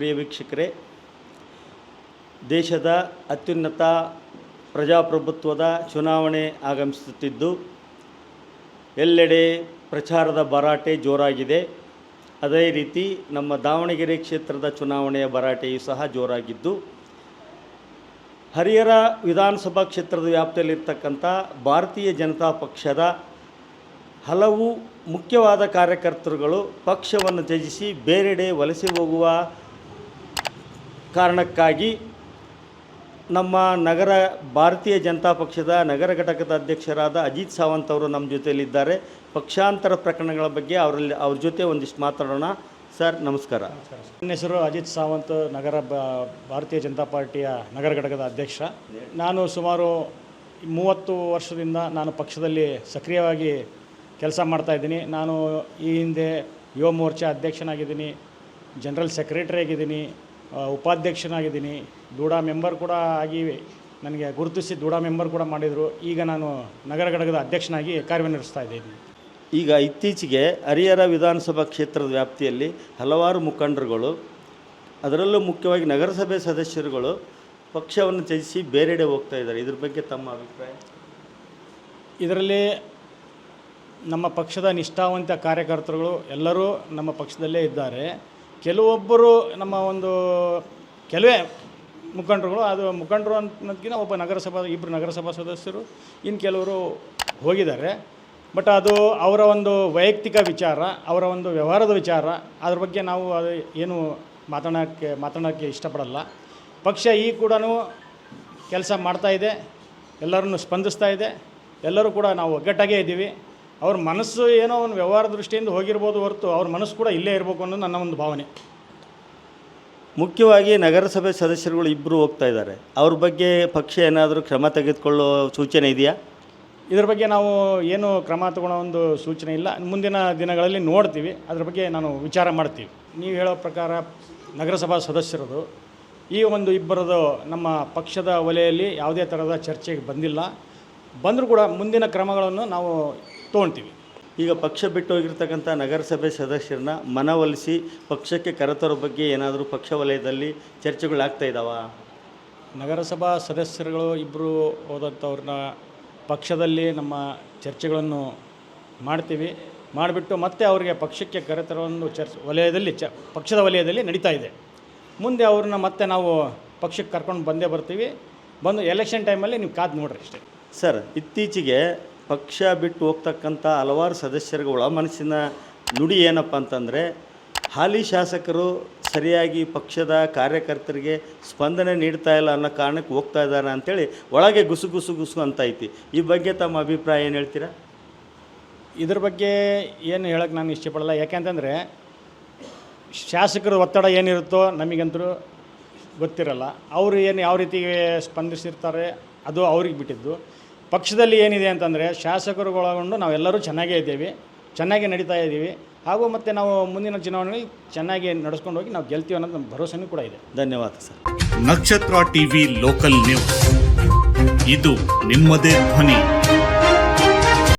ಪ್ರಿಯ ವೀಕ್ಷಕರೇ, ದೇಶದ ಅತ್ಯುನ್ನತ ಪ್ರಜಾಪ್ರಭುತ್ವದ ಚುನಾವಣೆ ಆಗಮಿಸುತ್ತಿದ್ದು, ಎಲ್ಲೆಡೆ ಪ್ರಚಾರದ ಭರಾಟೆ ಜೋರಾಗಿದೆ. ಅದೇ ರೀತಿ ನಮ್ಮ ದಾವಣಗೆರೆ ಕ್ಷೇತ್ರದ ಚುನಾವಣೆಯ ಭರಾಟೆಯೂ ಸಹ ಜೋರಾಗಿದ್ದು, ಹರಿಹರ ವಿಧಾನಸಭಾ ಕ್ಷೇತ್ರದ ವ್ಯಾಪ್ತಿಯಲ್ಲಿರ್ತಕ್ಕಂಥ ಭಾರತೀಯ ಜನತಾ ಪಕ್ಷದ ಹಲವು ಮುಖ್ಯವಾದ ಕಾರ್ಯಕರ್ತರುಗಳು ಪಕ್ಷವನ್ನು ತ್ಯಜಿಸಿ ಬೇರೆಡೆ ವಲಸೆ ಹೋಗುವ ಕಾರಣಕ್ಕಾಗಿ ನಮ್ಮ ನಗರ ಭಾರತೀಯ ಜನತಾ ಪಕ್ಷದ ನಗರ ಘಟಕದ ಅಧ್ಯಕ್ಷರಾದ ಅಜಿತ್ ಸಾವಂತ್ ಅವರು ನಮ್ಮ ಜೊತೆಯಲ್ಲಿದ್ದಾರೆ. ಪಕ್ಷಾಂತರ ಪ್ರಕರಣಗಳ ಬಗ್ಗೆ ಅವರಲ್ಲಿ ಅವ್ರ ಜೊತೆ ಒಂದಿಷ್ಟು ಮಾತಾಡೋಣ. ಸರ್, ನಮಸ್ಕಾರ. ನನ್ನ ಹೆಸರು ಅಜಿತ್ ಸಾವಂತ್, ನಗರ ಭಾರತೀಯ ಜನತಾ ಪಾರ್ಟಿಯ ನಗರ ಘಟಕದ ಅಧ್ಯಕ್ಷ. ನಾನು ಸುಮಾರು ಮೂವತ್ತು ವರ್ಷದಿಂದ ನಾನು ಪಕ್ಷದಲ್ಲಿ ಸಕ್ರಿಯವಾಗಿ ಕೆಲಸ ಮಾಡ್ತಾ ಇದ್ದೀನಿ. ನಾನು ಈ ಹಿಂದೆ ಯುವ ಮೋರ್ಚಾ ಅಧ್ಯಕ್ಷನಾಗಿದ್ದೀನಿ, ಜನರಲ್ ಸೆಕ್ರೆಟರಿ ಆಗಿದ್ದೀನಿ ಉಪಾಧ್ಯಕ್ಷನಾಗಿದ್ದೀನಿ. ದೂಡಾ ಮೆಂಬರ್ ಕೂಡ ಆಗಿ ನನಗೆ ಗುರುತಿಸಿ ದೂಡಾ ಮೆಂಬರ್ ಕೂಡ ಮಾಡಿದರು. ಈಗ ನಾನು ನಗರ ಘಟಕದ ಅಧ್ಯಕ್ಷನಾಗಿ ಕಾರ್ಯನಿರ್ವಹಿಸ್ತಾ ಇದ್ದೀನಿ. ಈಗ ಇತ್ತೀಚೆಗೆ ಹರಿಹರ ವಿಧಾನಸಭಾ ಕ್ಷೇತ್ರದ ವ್ಯಾಪ್ತಿಯಲ್ಲಿ ಹಲವಾರು ಮುಖಂಡರುಗಳು ಅದರಲ್ಲೂ ಮುಖ್ಯವಾಗಿ ನಗರಸಭೆ ಸದಸ್ಯರುಗಳು ಪಕ್ಷವನ್ನು ತ್ಯಜಿಸಿ ಬೇರೆಡೆ ಹೋಗ್ತಾ ಇದ್ದಾರೆ. ಇದ್ರ ಬಗ್ಗೆ ತಮ್ಮ ಅಭಿಪ್ರಾಯ? ಇದರಲ್ಲಿ ನಮ್ಮ ಪಕ್ಷದ ನಿಷ್ಠಾವಂತ ಕಾರ್ಯಕರ್ತರುಗಳು ಎಲ್ಲರೂ ನಮ್ಮ ಪಕ್ಷದಲ್ಲೇ ಇದ್ದಾರೆ. ಕೆಲವೊಬ್ಬರು ನಮ್ಮ ಒಂದು ಕೆಲವೇ ಮುಖಂಡರುಗಳು, ಅದು ಮುಖಂಡರು ಅನ್ನೋದಕ್ಕಿಂತ ಒಬ್ಬ ನಗರಸಭಾ ಇಬ್ಬರು ನಗರಸಭಾ ಸದಸ್ಯರು ಇನ್ನು ಕೆಲವರು ಹೋಗಿದ್ದಾರೆ. ಬಟ್ ಅದು ಅವರ ಒಂದು ವೈಯಕ್ತಿಕ ವಿಚಾರ, ಅವರ ಒಂದು ವ್ಯವಹಾರದ ವಿಚಾರ. ಅದ್ರ ಬಗ್ಗೆ ನಾವು ಅದು ಏನು ಮಾತಾಡೋಕ್ಕೆ ಮಾತಾಡೋಕ್ಕೆ ಇಷ್ಟಪಡಲ್ಲ. ಪಕ್ಷ ಈ ಕೂಡ ಕೆಲಸ ಮಾಡ್ತಾಯಿದೆ ಎಲ್ಲರನ್ನು ಸ್ಪಂದಿಸ್ತಾ ಇದೆ. ಎಲ್ಲರೂ ಕೂಡ ನಾವು ಒಗ್ಗಟ್ಟಾಗೇ ಇದ್ದೀವಿ. ಅವ್ರ ಮನಸ್ಸು ಏನೋ ಒಂದು ವ್ಯವಹಾರ ದೃಷ್ಟಿಯಿಂದ ಹೋಗಿರ್ಬೋದು ಹೊರತು ಅವ್ರ ಮನಸ್ಸು ಕೂಡ ಇಲ್ಲೇ ಇರಬೇಕು ಅನ್ನೋದು ನನ್ನ ಒಂದು ಭಾವನೆ. ಮುಖ್ಯವಾಗಿ ನಗರಸಭೆ ಸದಸ್ಯರುಗಳು ಇಬ್ಬರು ಹೋಗ್ತಾ ಇದ್ದಾರೆ. ಅವ್ರ ಬಗ್ಗೆ ಪಕ್ಷ ಏನಾದರೂ ಕ್ರಮ ತೆಗೆದುಕೊಳ್ಳೋ ಸೂಚನೆ ಇದೆಯಾ? ಇದ್ರ ಬಗ್ಗೆ ನಾವು ಏನು ಕ್ರಮ ತಗೊಳ್ಳೋ ಒಂದು ಸೂಚನೆ ಇಲ್ಲ. ಮುಂದಿನ ದಿನಗಳಲ್ಲಿ ನೋಡ್ತೀವಿ. ಅದ್ರ ಬಗ್ಗೆ ನಾನು ವಿಚಾರ ಮಾಡ್ತೀವಿ. ನೀವು ಹೇಳೋ ಪ್ರಕಾರ ನಗರಸಭಾ ಸದಸ್ಯರದು ಈ ಒಂದು ಇಬ್ಬರದು ನಮ್ಮ ಪಕ್ಷದ ವಲಯಲ್ಲಿ ಯಾವುದೇ ಥರದ ಚರ್ಚೆಗೆ ಬಂದಿಲ್ಲ. ಬಂದರೂ ಕೂಡ ಮುಂದಿನ ಕ್ರಮಗಳನ್ನು ನಾವು ತೊಗೊಳ್ತೀವಿ ಈಗ ಪಕ್ಷ ಬಿಟ್ಟು ಹೋಗಿರ್ತಕ್ಕಂಥ ನಗರಸಭೆ ಸದಸ್ಯರನ್ನ ಮನವೊಲಿಸಿ ಪಕ್ಷಕ್ಕೆ ಕರೆತರೋ ಬಗ್ಗೆ ಏನಾದರೂ ಪಕ್ಷ ವಲಯದಲ್ಲಿ ಚರ್ಚೆಗಳಾಗ್ತಾ ಇದ್ದಾವ ನಗರಸಭಾ ಸದಸ್ಯರುಗಳು ಇಬ್ಬರು ಹೋದಂಥವ್ರನ್ನ ಪಕ್ಷದಲ್ಲಿ ನಮ್ಮ ಚರ್ಚೆಗಳನ್ನು ಮಾಡ್ತೀವಿ. ಮಾಡಿಬಿಟ್ಟು ಮತ್ತೆ ಅವರಿಗೆ ಪಕ್ಷಕ್ಕೆ ಕರೆತರೋ ಒಂದು ಚರ್ಚೆ ವಲಯದಲ್ಲಿ ಚ ಪಕ್ಷದ ವಲಯದಲ್ಲಿ ನಡೀತಾ ಇದೆ. ಮುಂದೆ ಅವ್ರನ್ನ ಮತ್ತೆ ನಾವು ಪಕ್ಷಕ್ಕೆ ಕರ್ಕೊಂಡು ಬಂದೇ ಬರ್ತೀವಿ. ಬಂದು ಎಲೆಕ್ಷನ್ ಟೈಮಲ್ಲಿ ನೀವು ಕಾದು ನೋಡ್ರಿ ಅಷ್ಟೇ. ಸರ್ ಇತ್ತೀಚೆಗೆ ಪಕ್ಷ ಬಿಟ್ಟು ಹೋಗ್ತಕ್ಕಂಥ ಹಲವಾರು ಸದಸ್ಯರಿಗೆ ಒಳ ಮನಸ್ಸಿನ ನುಡಿ ಏನಪ್ಪ ಅಂತಂದರೆ, ಹಾಲಿ ಶಾಸಕರು ಸರಿಯಾಗಿ ಪಕ್ಷದ ಕಾರ್ಯಕರ್ತರಿಗೆ ಸ್ಪಂದನೆ ನೀಡ್ತಾ ಇಲ್ಲ ಅನ್ನೋ ಕಾರಣಕ್ಕೆ ಹೋಗ್ತಾ ಇದ್ದಾರೆ ಅಂತೇಳಿ ಒಳಗೆ ಗುಸು ಗುಸು ಗುಸು ಅಂತ ಐತಿ. ಈ ಬಗ್ಗೆ ತಮ್ಮ ಅಭಿಪ್ರಾಯ ಏನು ಹೇಳ್ತೀರಾ? ಇದ್ರ ಬಗ್ಗೆ ಏನು ಹೇಳೋಕ್ಕೆ ನಾನು ಇಷ್ಟಪಡಲ್ಲ. ಯಾಕೆಂತಂದರೆ, ಶಾಸಕರ ಒತ್ತಡ ಏನಿರುತ್ತೋ ನಮಗಂತರೂ ಗೊತ್ತಿರಲ್ಲ. ಅವರು ಏನು ಯಾವ ರೀತಿ ಸ್ಪಂದಿಸಿರ್ತಾರೆ, ಅದು ಅವ್ರಿಗೆ ಬಿಟ್ಟಿದ್ದು. ಪಕ್ಷದಲ್ಲಿ ಏನಿದೆ ಅಂತಂದರೆ ಶಾಸಕರುಗಳೊಳಗೊಂಡು ನಾವೆಲ್ಲರೂ ಚೆನ್ನಾಗೇ ಇದ್ದೀವಿ ಚೆನ್ನಾಗಿ ನಡೀತಾ ಇದ್ದೀವಿ. ಹಾಗೂ ಮತ್ತು ನಾವು ಮುಂದಿನ ಚುನಾವಣೆಯಲ್ಲಿ ಚೆನ್ನಾಗಿ ನಡೆಸ್ಕೊಂಡು ಹೋಗಿ ನಾವು ಗೆಲ್ತೀವಿ ಅನ್ನೋದು ನಮ್ಮ ಭರವಸೆನೂ ಕೂಡ ಇದೆ. ಧನ್ಯವಾದ ಸರ್. ನಕ್ಷತ್ರ ಟಿವಿ ಲೋಕಲ್ ನ್ಯೂಸ್. ಇದು ನಿಮ್ಮದೇ ಧ್ವನಿ.